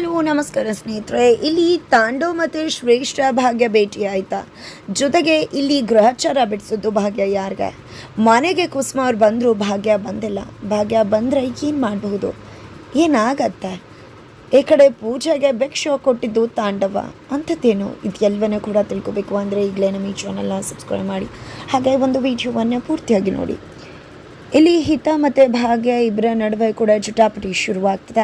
Hello, ನಮಸ್ಕಾರ ಸ್ನೇಹಿತರೆ. ಇಲ್ಲಿ ತಾಂಡವ್ ಮತ್ತು ಶ್ರೇಷ್ಠ ಭಾಗ್ಯ ಭೇಟಿ ಆಯಿತಾ? ಜೊತೆಗೆ ಇಲ್ಲಿ ಗ್ರಹಚಾರ ಬಿಡಿಸೋದು ಭಾಗ್ಯ ಯಾರಿಗೆ? ಮನೆಗೆ ಕುಸುಮ ಅವ್ರು ಬಂದರೂ, ಭಾಗ್ಯ ಬಂದಿಲ್ಲ. ಭಾಗ್ಯ ಬಂದರೆ ಏನು ಮಾಡಬಹುದು? ಏನಾಗತ್ತೆ? ಈ ಕಡೆ ಪೂಜೆಗೆ ಭಿಕ್ಷೆ ಕೊಟ್ಟಿದ್ದು ತಾಂಡವ. ಅಂಥದ್ದೇನು? ಇದೆಲ್ಲವನ್ನೂ ಕೂಡ ತಿಳ್ಕೊಬೇಕು. ಅಂದರೆ ಈಗಲೇ ನಮ್ಮ ಈ ಚಾನಲ್ನ ಸಬ್ಸ್ಕ್ರೈಬ್ ಮಾಡಿ. ಹಾಗೆ ಒಂದು ವಿಡಿಯೋವನ್ನು ಪೂರ್ತಿಯಾಗಿ ನೋಡಿ. ಇಲ್ಲಿ ಹಿತ ಮತ್ತು ಭಾಗ್ಯ ಇಬ್ಬರ ನಡುವೆ ಕೂಡ ಜುಟಾಪಟಿ ಶುರುವಾಗ್ತದೆ.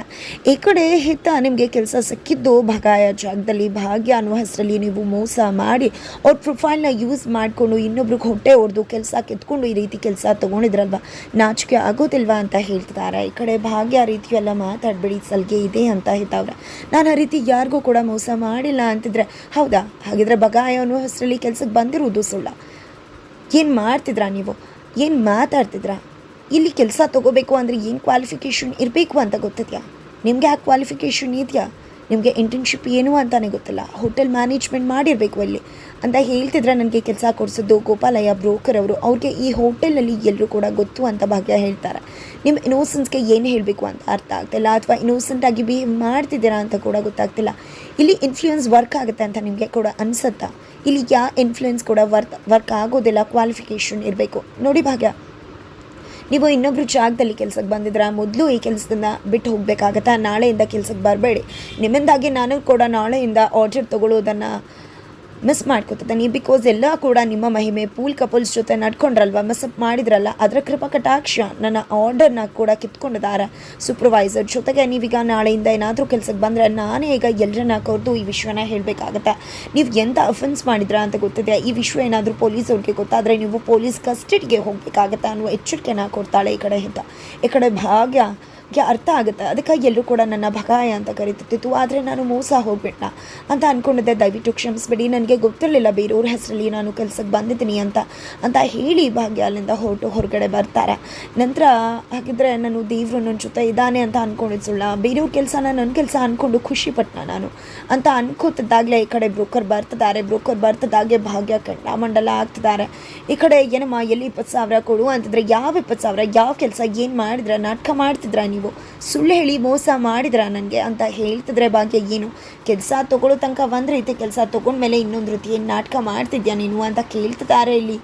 ಈ ಕಡೆ ಹಿತ ನಿಮಗೆ ಕೆಲಸ ಸಿಕ್ಕಿದ್ದು ಭಗಾಯ ಜಾಗದಲ್ಲಿ ಭಾಗ್ಯ ಅನ್ನುವ ಹೆಸರಲ್ಲಿ ನೀವು ಮೋಸ ಮಾಡಿ ಅವ್ರ ಪ್ರೊಫೈಲ್ನ ಯೂಸ್ ಮಾಡಿಕೊಂಡು ಇನ್ನೊಬ್ರಿಗೆ ಹೊಟ್ಟೆ ಹೊಡೆದು ಕೆಲಸ ಕಿತ್ಕೊಂಡು ಈ ರೀತಿ ಕೆಲಸ ತೊಗೊಂಡಿದ್ರಲ್ವ? ನಾಚಿಕೆ ಆಗೋದಿಲ್ವಾ ಅಂತ ಹೇಳ್ತಿದ್ದಾರೆ. ಈ ಕಡೆ ಭಾಗ್ಯ ರೀತಿಯೆಲ್ಲ ಮಾತಾಡಬೇಡಿ, ಸಲ್ಗೆ ಇದೆ ಅಂತ ಹಿತವ್ರೆ ನಾನು ಆ ರೀತಿ ಯಾರಿಗೂ ಕೂಡ ಮೋಸ ಮಾಡಿಲ್ಲ ಅಂತಿದ್ರೆ ಹೌದಾ? ಹಾಗಿದ್ರೆ ಬಗಾಯ ಅನ್ನುವ ಹೆಸರಲ್ಲಿ ಕೆಲಸಕ್ಕೆ ಬಂದಿರುವುದು ಸುಳ್ಳ. ಏನು ಮಾಡ್ತಿದ್ರಾ ನೀವು? ಏನು ಮಾತಾಡ್ತಿದ್ರಾ? ಇಲ್ಲಿ ಕೆಲಸ ತೊಗೋಬೇಕು ಅಂದರೆ ಏನು ಕ್ವಾಲಿಫಿಕೇಷನ್ ಇರಬೇಕು ಅಂತ ಗೊತ್ತಿದೆಯಾ? ನಿಮಗೆ ಆ ಕ್ವಾಲಿಫಿಕೇಷನ್ ಇದೆಯಾ? ನಿಮಗೆ ಇಂಟರ್ನ್ಶಿಪ್ ಏನು ಅಂತಲೇ ಗೊತ್ತಿಲ್ಲ? ಹೋಟೆಲ್ ಮ್ಯಾನೇಜ್ಮೆಂಟ್ ಮಾಡಿರಬೇಕು ಅಲ್ಲಿ. ಅಂತ ಹೇಳ್ತಿದ್ರೆ ನನಗೆ ಕೆಲಸ ಕೊಡಿಸಿದ್ದು ಗೋಪಾಲಯ್ಯ ಬ್ರೋಕರ್ ಅವರು. ಅವ್ರಿಗೆ ಈ ಹೋಟೆಲಲ್ಲಿ ಎಲ್ಲರೂ ಕೂಡ ಗೊತ್ತು ಅಂತ ಭಾಗ್ಯ ಹೇಳ್ತಾರೆ. ನಿಮ್ಮ ಇನೋಸೆನ್ಸ್ಗೆ ಏನು ಹೇಳಬೇಕು ಅಂತ ಅರ್ಥ ಆಗ್ತಿಲ್ಲ? ಅಥವಾ ಇನೋಸೆಂಟಾಗಿ ಬಿಹೇವ್ ಮಾಡ್ತಿದ್ದೀರಾ ಅಂತ ಕೂಡ ಗೊತ್ತಾಗ್ತಿಲ್ಲ. ಇಲ್ಲಿ ಇನ್ಫ್ಲೂಯೆನ್ಸ್ ವರ್ಕ್ ಆಗುತ್ತೆ ಅಂತ ನಿಮಗೆ ಕೂಡ ಅನಿಸುತ್ತಾ? ಇಲ್ಲಿ ಯಾವ ಇನ್ಫ್ಲೂಯೆನ್ಸ್ ಕೂಡ ವರ್ಕ್ ವರ್ಕ್ ಆಗೋದಿಲ್ಲ ಕ್ವಾಲಿಫಿಕೇಷನ್ ಇರಬೇಕು. ನೋಡಿ ಭಾಗ್ಯ. ನೀವು ಇನ್ನೊಬ್ಬರು ಜಾಗದಲ್ಲಿ ಕೆಲಸಕ್ಕೆ ಬಂದಿದ್ರ, ಮೊದಲು ಈ ಕೆಲಸದಿಂದ ಬಿಟ್ಟು ಹೋಗಬೇಕಾಗತ್ತಾ? ನಾಳೆಯಿಂದ ಕೆಲಸಕ್ಕೆ ಬರಬೇಡಿ. ನಿಮ್ಮಿಂದಾಗಿ ನಾನು ಕೂಡ ನಾಳೆಯಿಂದ ಆರ್ಡರ್ ತಗೊಳ್ಳೋದನ್ನು ಮಿಸ್ ಮಾಡ್ಕೋತಿದ್ದೀನಿ ಬಿಕಾಸ್ ಎಲ್ಲ ಕೂಡ ನಿಮ್ಮ ಮಹಿಮೆ ಪೂಲ್ ಕಪಲ್ಸ್ ಜೊತೆ ನಡ್ಕೊಂಡ್ರಲ್ವ? ಮಿಸ್ಅಪ್ ಮಾಡಿದ್ರಲ್ಲ, ಅದರ ಕೃಪಾ ಕಟಾಕ್ಷ ನನ್ನ ಆರ್ಡರ್ನ ಕೂಡ ಕಿತ್ಕೊಂಡಿದ್ದಾರೆ ಸೂಪರ್ವೈಸರ್ ಜೊತೆಗೆ ನೀವೀಗ ನಾಳೆಯಿಂದ ಏನಾದರೂ ಕೆಲಸಕ್ಕೆ ಬಂದರೆ ನಾನೇ ಈಗ ಎಲ್ಲರನ್ನ ಕರೆದು ಈ ವಿಷಯನ ಹೇಳಬೇಕಾಗತ್ತೆ. ನೀವು ಎಂಥ ಅಫೆನ್ಸ್ ಮಾಡಿದ್ರಾ ಅಂತ ಗೊತ್ತಿದೆ. ಈ ವಿಷಯ ಏನಾದರೂ ಪೊಲೀಸ್ ಅವ್ರಿಗೆ ಗೊತ್ತಾದರೆ ನೀವು ಪೊಲೀಸ್ ಕಸ್ಟಡಿಗೆ ಹೋಗಬೇಕಾಗತ್ತೆ ಅನ್ನುವ ಎಚ್ಚರಿಕೆನ ಕೊಡ್ತಾಳೆ ಈ ಕಡೆ ಹಿತ ಈ ಕಡೆ ಭಾಗ್ಯ ಗೆ ಅರ್ಥ ಆಗುತ್ತೆ. ಅದಕ್ಕಾಗಿ ಎಲ್ಲರೂ ಕೂಡ ನನ್ನ ಭಗಾಯ ಅಂತ ಕರಿತಿತ್ತು ಆದರೆ ನಾನು ಮೋಸ ಹೋಗ್ಬಿಟ್ಟ ಅಂತ ಅಂದ್ಕೊಂಡಿದ್ದೆ ದಯವಿಟ್ಟು ಕ್ಷಮಿಸ್ಬಿಡಿ. ನನಗೆ ಗೊತ್ತಿರಲಿಲ್ಲ ಬೇರೆಯವ್ರ ಹೆಸರಲ್ಲಿ ನಾನು ಕೆಲಸಕ್ಕೆ ಬಂದಿದ್ದೀನಿ ಅಂತ ಅಂತ ಹೇಳಿ ಭಾಗ್ಯ ಅಲ್ಲಿಂದ ಹೊರಟು ಹೊರಗಡೆ ಬರ್ತಾರೆ. ನಂತರ ಹಾಗಿದ್ರೆ ನಾನು ದೇವರು ನನ್ನ ಜೊತೆ ಇದ್ದಾನೆ ಅಂತ ಅಂದ್ಕೊಂಡಿದ್ದು ಸುಳ್ಳ ಬೇರೆಯವ್ರ ಕೆಲಸನ ನನ್ನ ಕೆಲಸ ಅಂದ್ಕೊಂಡು ಖುಷಿ ಪಟ್ಟನ ನಾನು ಅಂತ ಅನ್ಕೋತಿದ್ದಾಗಲೇ ಈ ಕಡೆ ಬ್ರೋಕರ್ ಬರ್ತಿದ್ದಾರೆ. ಬ್ರೋಕರ್ ಬರ್ತಿದ್ದಾಗೆ ಭಾಗ್ಯ ಕಂಡಾಮಂಡಲ ಆಗ್ತಿದ್ದಾರೆ. ಈ ಕಡೆ ಏನಮ್ಮ, ಎಲ್ಲಿ ಇಪ್ಪತ್ತು ಸಾವಿರ ಕೊಡು ಅಂತಿದ್ರೆ, ಯಾವ ಇಪ್ಪತ್ತು ಸಾವಿರ, ಯಾವ ಕೆಲಸ, ಏನು ಮಾಡಿದ್ರೆ, ನಾಟಕ ಮಾಡ್ತಿದ್ರ ನೀವು? ಸುಳ್ಳು ಹೇಳಿ ಮೋಸ ಮಾಡಿದ್ರ ನನಗೆ ಅಂತ ಹೇಳ್ತಿದ್ರೆ ಭಾಗ್ಯ, ಏನು? ಕೆಲಸ ತೊಗೊಳ್ಳೋ ತನಕ ಒಂದು ರೀತಿ ಕೆಲಸ ತೊಗೊಂಡ್ಮೇಲೆ ಇನ್ನೊಂದು ರೀತಿ ಏನು ನಾಟಕ ಮಾಡ್ತಿದ್ಯಾ ನೀನು ಅಂತ ಕೇಳ್ತಿದ್ದಾರೆ ಇಲ್ಲಿ.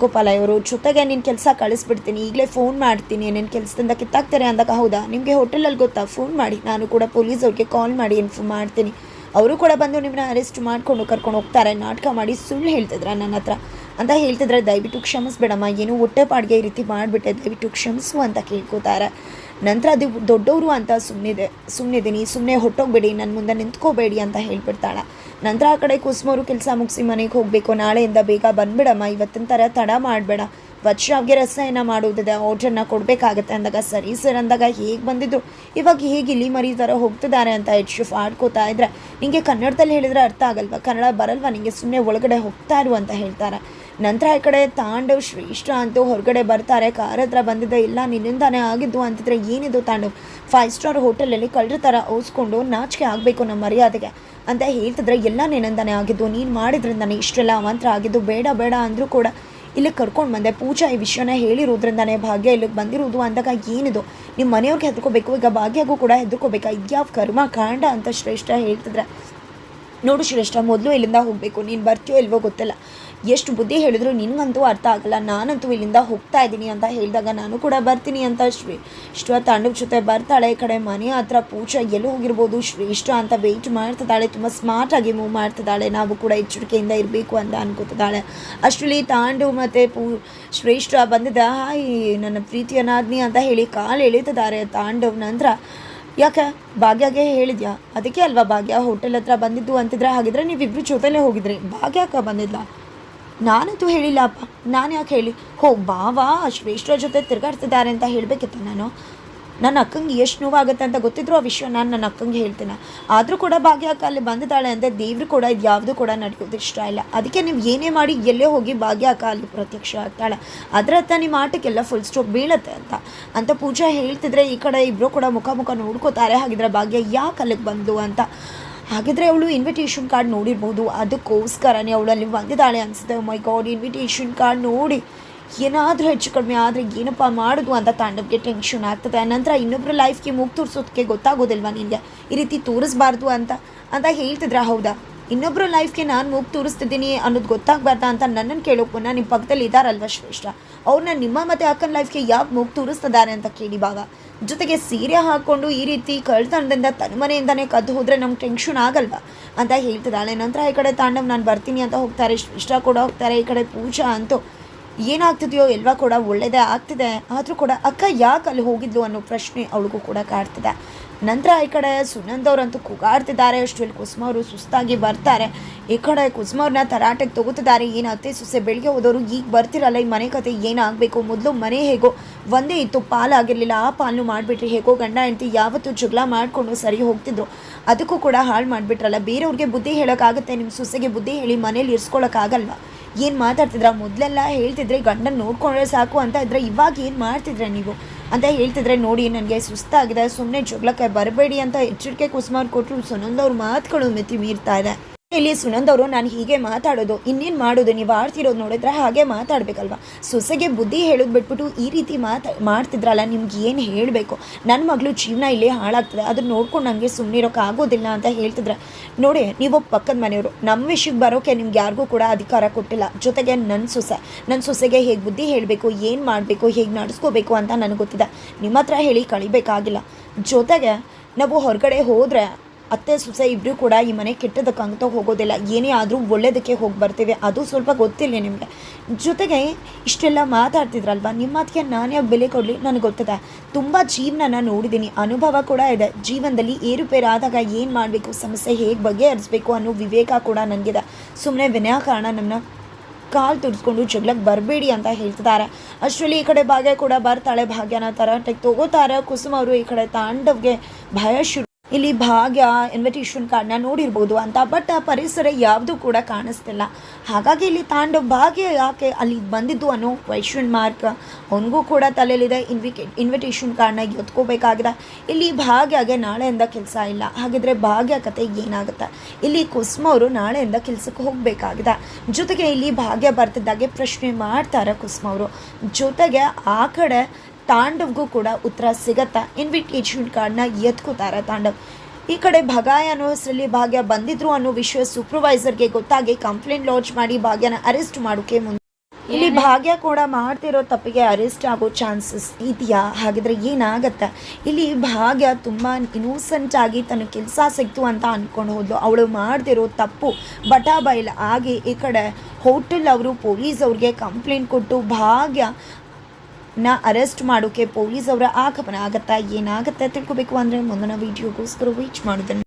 ಗೋಪಾಲ ಇವರು ಜೊತೆಗೆ ನಿನ್ನ ಕೆಲಸ ಕಳಿಸ್ಬಿಡ್ತೀನಿ, ಈಗಲೇ ಫೋನ್ ಮಾಡ್ತೀನಿ ನಿನ್ನ ಕೆಲಸದಿಂದ ಕಿತ್ತಾಗ್ತಾರೆ ಅಂದಾಗ ಹೌದಾ? ನಿಮಗೆ ಹೋಟೆಲಲ್ಲಿ ಗೊತ್ತಾ? ಫೋನ್ ಮಾಡಿ, ನಾನು ಕೂಡ ಪೊಲೀಸ್ ಅವ್ರಿಗೆ ಕಾಲ್ ಮಾಡಿ ಇನ್ಫಾರ್ಮ್ ಮಾಡ್ತೀನಿ. ಅವರು ಕೂಡ ಬಂದು ನಿಮ್ಮನ್ನ ಅರೆಸ್ಟ್ ಮಾಡಿಕೊಂಡು ಕರ್ಕೊಂಡು ಹೋಗ್ತಾರೆ, ನಾಟಕ ಮಾಡಿ ಸುಳ್ಳು ಹೇಳ್ತಿದ್ರ ನನ್ನ ಹತ್ರ. ಅಂತ ಹೇಳ್ತಿದ್ರೆ ದಯವಿಟ್ಟು ಕ್ಷಮಿಸ್ಬೇಡಮ್ಮ, ಏನು ಹೊಟ್ಟೆ ಪಾಡಿಗೆ ಈ ರೀತಿ ಮಾಡಿಬಿಟ್ಟೆ, ದಯವಿಟ್ಟು ಕ್ಷಮಿಸು ಅಂತ ಕೇಳ್ಕೊತಾರೆ. ನಂತರ ಅದು ದೊಡ್ಡವರು ಅಂತ ಸುಮ್ಮನಿದೆ ಸುಮ್ಮನಿದ್ದೀನಿ ಸುಮ್ಮನೆ ಹೊಟ್ಟೋಗ್ಬೇಡಿ ನನ್ನ ಮುಂದೆ ನಿಂತ್ಕೋಬೇಡಿ ಅಂತ ಹೇಳ್ಬಿಡ್ತಾಳೆ. ನಂತರ ಆ ಕಡೆ ಕುಸುಮವರು ಕೆಲಸ ಮುಗಿಸಿ ಮನೆಗೆ ಹೋಗಬೇಕು, ನಾಳೆಯಿಂದ ಬೇಗ ಬಂದ್ಬಿಡಮ್ಮ, ಇವತ್ತಿನ ಥರ ತಡ ಮಾಡಬೇಡ. ವಜ್ರಾವ್ಗೆ ರಸಾಯನ ಮಾಡೋದಿದೆ ಆರ್ಡರ್ನ ಕೊಡಬೇಕಾಗತ್ತೆ ಅಂದಾಗ, ಸರಿ ಸರ್ ಅಂದಾಗ ಹೇಗೆ ಬಂದಿದ್ರು? ಇವಾಗ ಹೇಗೆ ಇಲ್ಲಿ ಮರಿ ಥರ ಹೋಗ್ತಿದ್ದಾರೆ ಅಂತ ಹೆಚ್ಚು ಆಡ್ಕೋತಾ ಇದ್ರೆ ನಿಮಗೆ ಕನ್ನಡದಲ್ಲಿ ಹೇಳಿದರೆ ಅರ್ಥ ಆಗಲ್ವಾ? ಕನ್ನಡ ಬರಲ್ವಾ? ನಿಮಗೆ ಸುಮ್ಮನೆ ಒಳಗಡೆ ಹೋಗ್ತಾ ಇರು ಅಂತ ಹೇಳ್ತಾರೆ. ನಂತರ ಈ ಕಡೆ ತಾಂಡವ್ ಶ್ರೇಷ್ಠ ಅಂತ ಹೊರಗಡೆ ಬರ್ತಾರೆ. ಕಾರ್ ಹತ್ರ ಬಂದಿದ್ದೆ ಇಲ್ಲ, ನಿನ್ನಿಂದಾನೇ ಆಗಿದ್ದು ಅಂತಿದ್ರೆ ಏನಿದು ತಾಂಡವ್? ಫೈವ್ ಸ್ಟಾರ್ ಹೋಟೆಲಲ್ಲಿ ಕಳ್ಳರ ಥರ ಓಸ್ಕೊಂಡು ನಾಚಿಕೆ ಆಗಬೇಕು ನಮ್ಮ ಮರ್ಯಾದೆಗೆ. ಅಂತ ಹೇಳ್ತಿದ್ರೆ ಎಲ್ಲ ನಿನ್ನಿಂದಾನೇ ಆಗಿದ್ದು, ನೀನು ಮಾಡಿದ್ರಿಂದಾನೆ ಇಷ್ಟೆಲ್ಲ ಅವಾಂತರ ಆಗಿದ್ದು, ಬೇಡ ಬೇಡ ಅಂದರೂ ಕೂಡ ಇಲ್ಲಿ ಕರ್ಕೊಂಡು ಬಂದೆ. ಪೂಜಾ ಈ ವಿಷಯನ ಹೇಳಿರೋದ್ರಿಂದಾನೇ ಭಾಗ್ಯ ಇಲ್ಲಿಗೆ ಬಂದಿರೋದು ಅಂದಾಗ ಏನಿದು? ನಿಮ್ಮ ಮನೆಯವ್ರಿಗೆ ಹೆದರ್ಕೋಬೇಕು, ಈಗ ಭಾಗ್ಯಗೂ ಕೂಡ ಹೆದರ್ಕೋಬೇಕಾ? ಯಾವ ಕರ್ಮ ಕಾಂಡ ಅಂತ ಶ್ರೇಷ್ಠ ಹೇಳ್ತಿದ್ರೆ. ನೋಡು ಶ್ರೇಷ್ಠ, ಮೊದಲು ಇಲ್ಲಿಂದ ಹೋಗಬೇಕು, ನೀನು ಬರ್ತೀಯೋ ಇಲ್ವೋ ಗೊತ್ತಿಲ್ಲ. ಎಷ್ಟು ಬುದ್ಧಿ ಹೇಳಿದ್ರು ನಿನಗಂತೂ ಅರ್ಥ ಆಗಲ್ಲ. ನಾನಂತೂ ಇಲ್ಲಿಂದ ಹೋಗ್ತಾ ಇದ್ದೀನಿ ಅಂತ ಹೇಳಿದಾಗ ನಾನು ಕೂಡ ಬರ್ತೀನಿ ಅಂತ ಶ್ರೀ ಇಷ್ಟ ತಾಂಡವ್ ಜೊತೆ ಬರ್ತಾಳೆ. ಈ ಕಡೆ ಮನೆ ಹತ್ರ ಪೂಜಾ ಎಲ್ಲಿ ಹೋಗಿರ್ಬೋದು. ಶ್ರೇಷ್ಠ ಅಂತ ವೆಯ್ಟ್ ಮಾಡ್ತಿದ್ದಾಳೆ. ತುಂಬ ಸ್ಮಾರ್ಟಾಗಿ ಮೂವ್ ಮಾಡ್ತಿದ್ದಾಳೆ. ನಾವು ಕೂಡ ಎಚ್ಚರಿಕೆಯಿಂದ ಇರಬೇಕು ಅಂತ ಅನ್ಕೋತಿದ್ದಾಳೆ. ಅಷ್ಟರಲ್ಲಿ ತಾಂಡವ್ ಮತ್ತು ಪೂ ಶ್ರೇಷ್ಠ ಬಂದಿದ್ದ, ಹಾಯ್, ನನ್ನ ಪ್ರೀತಿಯ ಅಂತ ಹೇಳಿ ಕಾಲು ಎಳೀತಿದ್ದಾರೆ ತಾಂಡವ್ ನಂತರ. ಯಾಕೆ? ಭಾಗ್ಯಗೆ ಹೇಳಿದ್ಯಾ? ಅದಕ್ಕೆ ಅಲ್ವಾ ಭಾಗ್ಯ, ಹೋಟೆಲ್ ಹತ್ರ ಬಂದಿದ್ದು ಅಂತಿದ್ರೆ ಹಾಗಿದ್ರೆ ನೀವಿಬ್ರು ಜೊತೆಲೇ ಹೋಗಿದ್ರಿ. ಭಾಗ್ಯಾಕ ಯಾಕೆ ಬಂದಿದ್ಲ? ನಾನಂತೂ ಹೇಳಿಲ್ಲ ಅಪ್ಪ ನಾನು ಯಾಕೆ ಹೇಳಿ? ಹೋ, ಬಾವಾ ಶ್ರೇಷ್ಠರ ಜೊತೆ ತಿರುಗಾಡ್ತಿದ್ದಾರೆ ಅಂತ ಹೇಳಬೇಕಿತ್ತ ನಾನು? ನನ್ನ ಅಕ್ಕಂಗೆ ಎಷ್ಟು ನೋವಾಗುತ್ತೆ ಅಂತ ಗೊತ್ತಿದ್ರು ಆ ವಿಷಯ ನಾನು ನನ್ನ ಅಕ್ಕಂಗೆ ಹೇಳ್ತೀನಿ. ಆದರೂ ಕೂಡ ಭಾಗ್ಯ ಅಕ್ಕ ಅಲ್ಲಿ ಬಂದಿದ್ದಾಳೆ ಅಂದರೆ ದೇವರು ಕೂಡ ಇದು ಯಾವುದು ಕೂಡ ನಡೆಯೋದು ಇಷ್ಟ ಇಲ್ಲ. ಅದಕ್ಕೆ ನೀವು ಏನೇ ಮಾಡಿ ಎಲ್ಲೇ ಹೋಗಿ ಭಾಗ್ಯ ಅಕ್ಕ ಅಲ್ಲಿ ಪ್ರತ್ಯಕ್ಷ ಆಗ್ತಾಳೆ. ಅದರ ಹತ್ರ ನಿಮ್ಮ ಆಟಕ್ಕೆಲ್ಲ ಫುಲ್ ಸ್ಟಾಪ್ ಬೀಳತ್ತೆ ಅಂತ. ಅಂತ ಪೂಜಾ ಹೇಳ್ತಿದ್ರೆ ಈ ಕಡೆ ಇಬ್ಬರು ಕೂಡ ಮುಖ ಮುಖ ನೋಡ್ಕೋತಾರೆ. ಹಾಗಿದ್ರೆ ಭಾಗ್ಯ ಯಾಕೆ ಅಲ್ಲಿಗೆ ಬಂದು ಅಂತ. ಹಾಗಿದ್ರೆ ಅವಳು ಇನ್ವಿಟೇಷನ್ ಕಾರ್ಡ್ ನೋಡಿರ್ಬೋದು. ಅದಕ್ಕೋಸ್ಕರನೇ ಅವಳು ಅಲ್ಲಿ ಬಂದಿದ್ದಾಳೆ ಅನಿಸುತ್ತೆ. ಮೈ ಗಾಡ್ ಇನ್ವಿಟೇಷನ್ ಕಾರ್ಡ್ ನೋಡಿ. ಏನಾದರೂ ಹೆಚ್ಚು ಕಡಿಮೆ ಆದರೆ ಏನಪ್ಪ ಮಾಡೋದು ಅಂತ ತಾಂಡವ್ಗೆ ಟೆನ್ಷನ್ ಆಗ್ತದೆ. ನಂತರ ಇನ್ನೊಬ್ಬರ ಲೈಫ್ಗೆ ಮೂಗು ತೋರಿಸೋದಕ್ಕೆ ಗೊತ್ತಾಗೋದಿಲ್ವಾ ನಿನಗೆ ಈ ರೀತಿ ತೋರಿಸ್ಬಾರ್ದು ಅಂತ ಅಂತ ಹೇಳ್ತಿದ್ರ? ಹೌದಾ? ಇನ್ನೊಬ್ಬರ ಲೈಫ್ಗೆ ನಾನು ಮೂಗು ತೋರಿಸ್ತಿದ್ದೀನಿ ಅನ್ನೋದು ಗೊತ್ತಾಗಬಾರ್ದಾ ಅಂತ ನನ್ನನ್ನು ಕೇಳೋ ಪುನಃ ನಿಮ್ಮ ಪಕ್ಕದಲ್ಲಿ ಇದ್ದಾರಲ್ವ ಶ್ರೇಷ್ಠ? ಅವ್ರನ್ನ ನಿಮ್ಮ ಮತ್ತು ಅಕ್ಕನ ಲೈಫ್ಗೆ ಯಾಕೆ ಮೂಗು ತೋರಿಸ್ತಿದ್ದಾರೆ ಅಂತ ಕೇಳಿ ಭಾಗ. ಜೊತೆಗೆ ಸೀರೆ ಹಾಕ್ಕೊಂಡು ಈ ರೀತಿ ಕಳ್ತನದಿಂದ ತನ್ನ ಮನೆಯಿಂದನೇ ಕದ್ದು ಹೋದರೆ ನಮ್ಗೆ ಟೆನ್ಷನ್ ಆಗಲ್ವಾ? ಅಂತ ಹೇಳ್ತಿದ್ದಾಳೆ. ನಂತರ ಈ ಕಡೆ ತಾಂಡವ್ ನಾನು ಬರ್ತೀನಿ ಅಂತ ಹೋಗ್ತಾರೆ. ಶ್ರೇಷ್ಠ ಕೂಡ ಹೋಗ್ತಾರೆ. ಈ ಕಡೆ ಪೂಜಾ ಅಂತೂ. ಏನಾಗ್ತಿದೆಯೋ ಎಲ್ಲ ಕೂಡ ಒಳ್ಳೆಯದೇ ಆಗ್ತಿದೆ. ಆದರೂ ಕೂಡ ಅಕ್ಕ ಯಾಕೆ ಅಲ್ಲಿ ಹೋಗಿದ್ಲು ಅನ್ನೋ ಪ್ರಶ್ನೆ ಅವಳಿಗೂ ಕೂಡ ಕಾಡ್ತಿದೆ. ನಂತರ ಈ ಕಡೆ ಸುನಂದ್ ಅವರಂತೂ ಕೂಗಾಡ್ತಿದ್ದಾರೆ. ಅಷ್ಟರಲ್ಲಿ ಕುಸುಮ ಅವರು ಸುಸ್ತಾಗಿ ಬರ್ತಾರೆ. ಈ ಕಡೆ ಕುಸುಮ ಅವ್ರನ್ನ ತರಾಟೆಗೆ ತಗೋತಿದ್ದಾರೆ ಏನು ಅತ್ತೆ ಸೊಸೆ ಬೆಳಿಗ್ಗೆ ಹೋದವರು ಈಗ ಬರ್ತಿರಲ್ಲ, ಈ ಮನೆ ಕತೆ ಏನಾಗಬೇಕು ಮೊದಲು ಮನೆ ಹೇಗೋ? ಒಂದೇ ಇತ್ತು, ಪಾಲಾಗಿರಲಿಲ್ಲ. ಆ ಪಾಲನ್ನು ಮಾಡಿಬಿಟ್ರಿ ಹೇಗೋ? ಗಂಡ, ಹೆಂಡತಿ ಯಾವತ್ತೂ ಜಗಳ ಮಾಡಿಕೊಂಡು ಸರಿ ಹೋಗ್ತಿದ್ರು. ಅದಕ್ಕೂ ಕೂಡ ಹಾಳು ಮಾಡಿಬಿಟ್ರಲ್ಲ. ಬೇರೆಯವ್ರಿಗೆ ಬುದ್ಧಿ ಹೇಳೋಕ್ಕಾಗುತ್ತೆ. ನಿಮ್ಮ ಸೊಸೆಗೆ ಬುದ್ಧಿ ಹೇಳಿ ಮನೇಲಿ ಇರ್ಸ್ಕೊಳಕ್ಕಾಗಲ್ವಾ? ಏನು ಮಾತಾಡ್ತಿದ್ರ? ಮೊದಲೆಲ್ಲ ಹೇಳ್ತಿದ್ರೆ ಗಂಡನ ನೋಡ್ಕೊಂಡ್ರೆ ಸಾಕು ಅಂತ ಇದ್ರೆ ಇವಾಗ ಏನು ಮಾಡ್ತಿದ್ರೆ ನೀವು? ಅಂತ ಹೇಳ್ತಿದ್ರೆ ನೋಡಿ, ನನಗೆ ಸುಸ್ತಾಗಿದೆ ಸುಮ್ಮನೆ ಜೊಗ್ಲಕ್ಕೆ ಬರಬೇಡಿ ಅಂತ ಎಚ್ಚರಿಕೆ ಕುಸುಮಾರ್ ಕೊಟ್ಟರು ಸೊನೊಂದವ್ರ ಮಾತುಗಳು ಮಿತಿ ಮೀರ್ತಾ ಇದೆ. ಇಲ್ಲಿ ಸುನಂದವರು ನಾನು ಹೀಗೆ ಮಾತಾಡೋದು, ಇನ್ನೇನು ಮಾಡೋದು? ನೀವು ಆಡ್ತಿರೋದು ನೋಡಿದ್ರೆ ಹಾಗೆ ಮಾತಾಡಬೇಕಲ್ವಾ? ಸೊಸೆಗೆ ಬುದ್ಧಿ ಹೇಳೋದು ಬಿಟ್ಬಿಟ್ಟು ಈ ರೀತಿ ಮಾತಾ, ಮಾಡ್ತಿದ್ರಲ್ಲ, ನಿಮ್ಗೆ ಏನು ಹೇಳಬೇಕು? ನನ್ನ ಮಗಳು ಜೀವನ ಇಲ್ಲಿ ಹಾಳಾಗ್ತದೆ ಅದನ್ನ ನೋಡ್ಕೊಂಡು ನನಗೆ ಸುಮ್ಮನಿರೋಕೆ ಆಗೋದಿಲ್ಲ ಅಂತ ಹೇಳ್ತಿದ್ರೆ. ನೋಡಿ, ನೀವು ಪಕ್ಕದ ಮನೆಯವರು ನಮ್ಮ ವಿಷಯಕ್ಕೆ ಬರೋಕೆ ನಿಮ್ಗೆ ಯಾರಿಗೂ ಕೂಡ ಅಧಿಕಾರ ಕೊಟ್ಟಿಲ್ಲ. ಜೊತೆಗೆ ನನ್ನ ಸೊಸೆ ನನ್ನ ಸೊಸೆಗೆ ಹೇಗೆ ಬುದ್ಧಿ ಹೇಳಬೇಕು, ಏನು ಮಾಡಬೇಕು, ಹೇಗೆ ನಡೆಸ್ಕೋಬೇಕು ಅಂತ ನನಗೆ ಗೊತ್ತಿದೆ. ನಿಮ್ಮ ಹತ್ರ ಹೇಳಿ ಕಳಿಬೇಕಾಗಿಲ್ಲ. ಜೊತೆಗೆ, ನಾವು ಹೊರಗಡೆ ಹೋದರೆ ಅತ್ತೆ ಸೊಸೆ ಇಬ್ಬರು ಕೂಡ ಈ ಮನೆ ಕೆಟ್ಟದಕ್ಕಂತ ಹೋಗೋದಿಲ್ಲ. ಏನೇ ಆದರೂ ಒಳ್ಳೇದಕ್ಕೆ ಹೋಗಿ ಬರ್ತೀವಿ. ಅದು ಸ್ವಲ್ಪ ಗೊತ್ತಿಲ್ಲ ನಿಮಗೆ. ಜೊತೆಗೆ ಇಷ್ಟೆಲ್ಲ ಮಾತಾಡ್ತಿದ್ರಲ್ವ? ನಿಮ್ಮ ಮಾತಿಗೆ ನಾನು ಯಾವ ಬೆಲೆ ಕೊಡಲಿ? ನನಗೆ ಗೊತ್ತದೆ. ತುಂಬ ಜೀವನನ ನೋಡಿದ್ದೀನಿ ಅನುಭವ ಕೂಡ ಇದೆ. ಜೀವನದಲ್ಲಿ ಏರುಪೇರು ಆದಾಗ ಏನು ಮಾಡಬೇಕು, ಸಮಸ್ಯೆ ಹೇಗೆ ಬಗೆಹರಿಸ್ಬೇಕು ಅನ್ನೋ ವಿವೇಕ ಕೂಡ ನನಗಿದೆ. ಸುಮ್ಮನೆ ವಿನಾಕಾರಣ ನನ್ನ ಕಾಲು ತುಡಿಸ್ಕೊಂಡು ಜಗಳಕ್ಕೆ ಬರಬೇಡಿ ಅಂತ ಹೇಳ್ತಿದ್ದಾರೆ. ಅಷ್ಟರಲ್ಲಿ ಈ ಕಡೆ ಭಾಗ್ಯ ಕೂಡ ಬರ್ತಾಳೆ. ಭಾಗ್ಯನ ತರಾಟೆಗೆ ತಗೋತಾರೆ. ಕುಸುಮ ಅವರು ಈ ಕಡೆ ತಾಂಡವ್ಗೆ ಭಯ ಶುರು ಇಲ್ಲಿ ಭಾಗ್ಯ ಇನ್ವಿಟೇಷನ್ ಕಾರ್ಡ್ನ ನೋಡಿರ್ಬೋದು ಅಂತ. ಬಟ್ ಆ ಪರಿಸರ ಯಾವುದೂ ಕೂಡ ಕಾಣಿಸ್ತಿಲ್ಲ. ಹಾಗಾಗಿ ಇಲ್ಲಿ ತಾಂಡ ಭಾಗ್ಯ ಯಾಕೆ ಅಲ್ಲಿ ಬಂದಿದ್ದು ಅನ್ನೋ ಕ್ವೆಶನ್ ಮಾರ್ಕ್ ಅವನಿಗೂ ಕೂಡ ತಲೆಯಲ್ಲಿದೆ. ಇನ್ವಿಕೆ ಇನ್ವಿಟೇಷನ್ ಕಾರ್ಡ್ನ ಎತ್ಕೋಬೇಕಾಗಿದೆ. ಇಲ್ಲಿ ಭಾಗ್ಯಗೆ ನಾಳೆಯಿಂದ ಕೆಲಸ ಇಲ್ಲ. ಹಾಗಿದ್ರೆ ಭಾಗ್ಯ ಕತೆ ಏನಾಗುತ್ತೆ? ಇಲ್ಲಿ ಕುಸುಮ ಅವರು ನಾಳೆಯಿಂದ ಕೆಲಸಕ್ಕೆ ಹೋಗಬೇಕಾಗಿದೆ. ಜೊತೆಗೆ ಇಲ್ಲಿ ಭಾಗ್ಯ ಬರ್ತಿದ್ದಾಗೆ ಪ್ರಶ್ನೆ ಮಾಡ್ತಾರೆ ಕುಸುಮ ಅವರು. ಜೊತೆಗೆ ಆ ಕಡೆ ತಾಂಡವ್ಗೂ ಕೂಡ ಉತ್ತರ ಸಿಗತ್ತಾ? ಇನ್ವಿಟೇಷನ್ ಕಾರ್ಡ್ನ ಎತ್ಕೋತಾರೆ ತಾಂಡವ್? ಈ ಕಡೆ ಭಗಾಯ ಅನ್ನೋ ಹೆಸರಲ್ಲಿ ಭಾಗ್ಯ ಬಂದಿದ್ರು ಅನ್ನೋ ವಿಷಯ ಸೂಪರ್ವೈಸರ್ಗೆ ಗೊತ್ತಾಗಿ ಕಂಪ್ಲೇಂಟ್ ಲಾಂಚ್ ಮಾಡಿ ಭಾಗ್ಯನ ಅರೆಸ್ಟ್ ಮಾಡೋಕೆ ಮುಂದೆ ಇಲ್ಲಿ ಭಾಗ್ಯ ಕೂಡ ಮಾಡ್ತಿರೋ ತಪ್ಪಿಗೆ ಅರೆಸ್ಟ್ ಆಗೋ ಚಾನ್ಸಸ್ ಇದೆಯಾ? ಹಾಗಿದ್ರೆ ಏನಾಗತ್ತೆ? ಇಲ್ಲಿ ಭಾಗ್ಯ ತುಂಬ ಇನ್ನೋಸೆಂಟ್ ಆಗಿ ತನ್ನ ಕೆಲಸ ಸಿಕ್ತು ಅಂತ ಅಂದ್ಕೊಂಡು ಹೋದ್ಲು. ಅವಳು ಮಾಡ್ತಿರೋ ತಪ್ಪು ಬಟಾ ಬೈಲ್ ಆಗಿ ಈ ಕಡೆ ಹೋಟೆಲ್ ಅವರು ಪೊಲೀಸ್ ಅವ್ರಿಗೆ ಕಂಪ್ಲೇಂಟ್ ಕೊಟ್ಟು ಭಾಗ್ಯ ನ ಅರೆಸ್ಟ್ ಮಾಡೋಕೆ ಪೊಲೀಸ್ ಅವರ ಆಗಮನ ಆಗತ್ತಾ ಏನಾಗುತ್ತೆ ತಿಳ್ಕೊಬೇಕು ಅಂದರೆ ಮುಂದಿನ ವೀಡಿಯೋಗೋಸ್ಕರ ವೀಚ್ ಮಾಡೋದನ್ನು